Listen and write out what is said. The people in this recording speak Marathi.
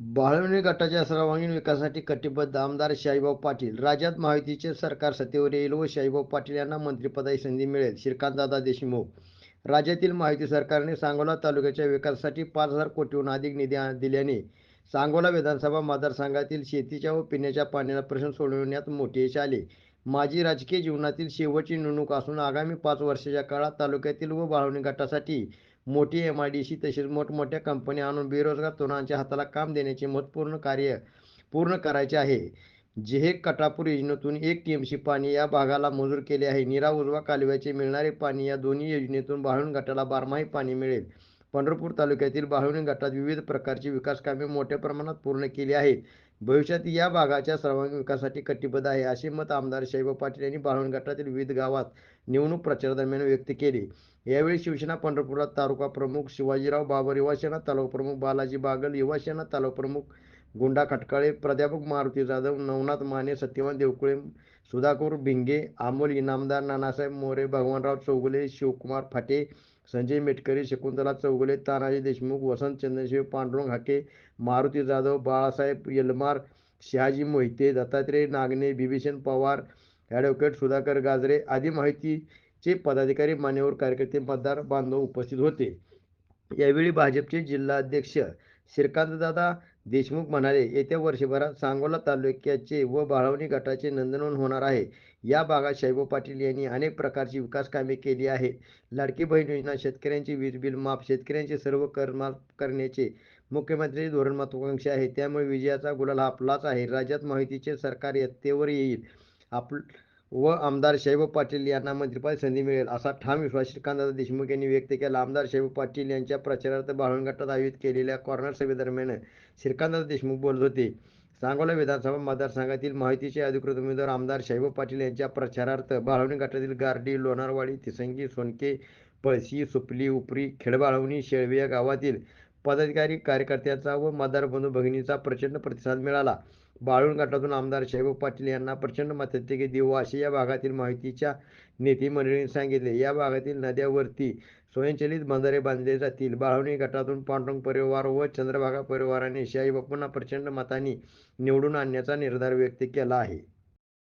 बाळवणी गटाच्या सर्वांगीण विकासासाठी कटिबद्ध आमदार शाहीभाऊ पाटील. राज्यात महायुतीचे सरकार सत्तेवर येईल व शाहीभाऊ पाटील यांना मंत्रिपदाची संधी मिळेल. श्रीकांतदादा देशमुख. राज्यातील महायुती सरकारने सांगोला तालुक्याच्या विकासासाठी पाच हजार कोटीहून अधिक निधी दिल्याने सांगोला विधानसभा मतदारसंघातील शेतीच्या व पिण्याच्या पाण्याचा प्रश्न सोडविण्यात मोठे यश आले. माझी राजकीय जीवनातील शेवटची निवडणूक असून आगामी पाच वर्षाच्या काळात तालुक्यातील व बाळवणी गटासाठी मोठी एम आय डी सी तसेच मोठमोठ्या कंपन्या आणून बेरोजगार तरुणांच्या हाताला काम देण्याचे महत्त्वपूर्ण कार्य पूर्ण करायचे आहे. जे हे कटापूर योजनेतून एक टी एम सी पाणी या भागाला मंजूर केले आहे. निरा उजवा कालव्याचे मिळणारे पाणी या दोन्ही योजनेतून बाळवण गटाला बारमाही पाणी मिळेल. पंढरपूर तालुक्यातील बाळवणी गटात विविध प्रकारची विकास कामे मोठ्या प्रमाणात पूर्ण केली आहेत. भविष्यात या भागाच्या सर्वांगीण विकासासाठी कटिबद्ध आहे असे मत आमदार शैव पाटील यांनी बाळवण गटातील विविध गावात निवडणूक प्रचारादरम्यान व्यक्त केले. यावेळी शिवसेना पंढरपुरात तालुका प्रमुख शिवाजीराव बाबर युवासेना तालुका प्रमुख बालाजी बागल युवासेना तालुका प्रमुख गुंडा खटकाळे प्राध्यापक मारुती जाधव नवनाथ माने सत्यवान देवकुळे सुधाकर भिंगे अमोल इनामदार नानासाहेब मोरे भगवानराव चौगुले शिवकुमार फाटे संजय मेटकरी शकुंतला चौगुले तानाजी देशमुख वसंत चंद्रशिव पांडुरंग हाके मारुती जाधव बाळासाहेब यलमार शहाजी मोहिते दत्तात्रय नागने बिभीषण पवार ॲडव्होकेट सुधाकर गाजरे आदी माहितीचे पदाधिकारी मान्यवर कार्यकर्ते मतदार बांधव उपस्थित होते. यावेळी भाजपचे जिल्हाध्यक्ष श्रीकांतदादा देशमुख म्हणाले येत्या वर्षभरात सांगोला तालुक्याचे व बाळवणी गटाचे नंदनवन होणार आहे. या भागात शाहीबाब पाटील यांनी अनेक प्रकारची विकास कामे केली आहेत. लाडकी बहीण योजना शेतकऱ्यांची वीज बिल माफ शेतकऱ्यांचे सर्व कर माफ करण्याचे मुख्यमंत्री धोरण महत्वाकांक्षी आहे. त्यामुळे विजयाचा गुलाल आपलाच आहे. राज्यात माहितीचे सरकार यत्तेवर येईल. आप व आमदार शाहीबाब पाटील यांना मंत्रिपद संधी मिळेल असा ठाम विश्वास श्रीकांतदादा देशमुख यांनी व्यक्त केला. आमदार शाहीबाब पाटील यांच्या प्रचारार्थ बाळवण गटात आयोजित केलेल्या कॉर्नर सभेदरम्यान श्रीकांतदादा देशमुख बोलत होते. सांगोला विधानसभा मतदारसंघातील माहितीचे अधिकृत उमेदवार आमदार शाहीबाब पाटील यांच्या प्रचारार्थ बाळवणी गटातील गारडी लोणारवाडी तिसंगी सोनके पळशी सुपली उपरी खेडबाळवणी शेळवे या गावातील पदाधिकारी कार्यकर्त्यांचा व मतदार बंधू भगिनीचा प्रचंड प्रतिसाद मिळाला. बाळूण गटातून आमदार शाहीबाब पाटील यांना प्रचंड मताधिक्य देऊ असे या भागातील माहितीच्या नेते मंडळींनी सांगितले. या भागातील नद्यावरती स्वयंचलित बंधारे बांधले जातील. बाळवणी गटातून पांडुरंग परिवार व चंद्रभागा परिवाराने शाहीबापूंना प्रचंड मतांनी निवडून आणण्याचा निर्धार व्यक्त केला आहे.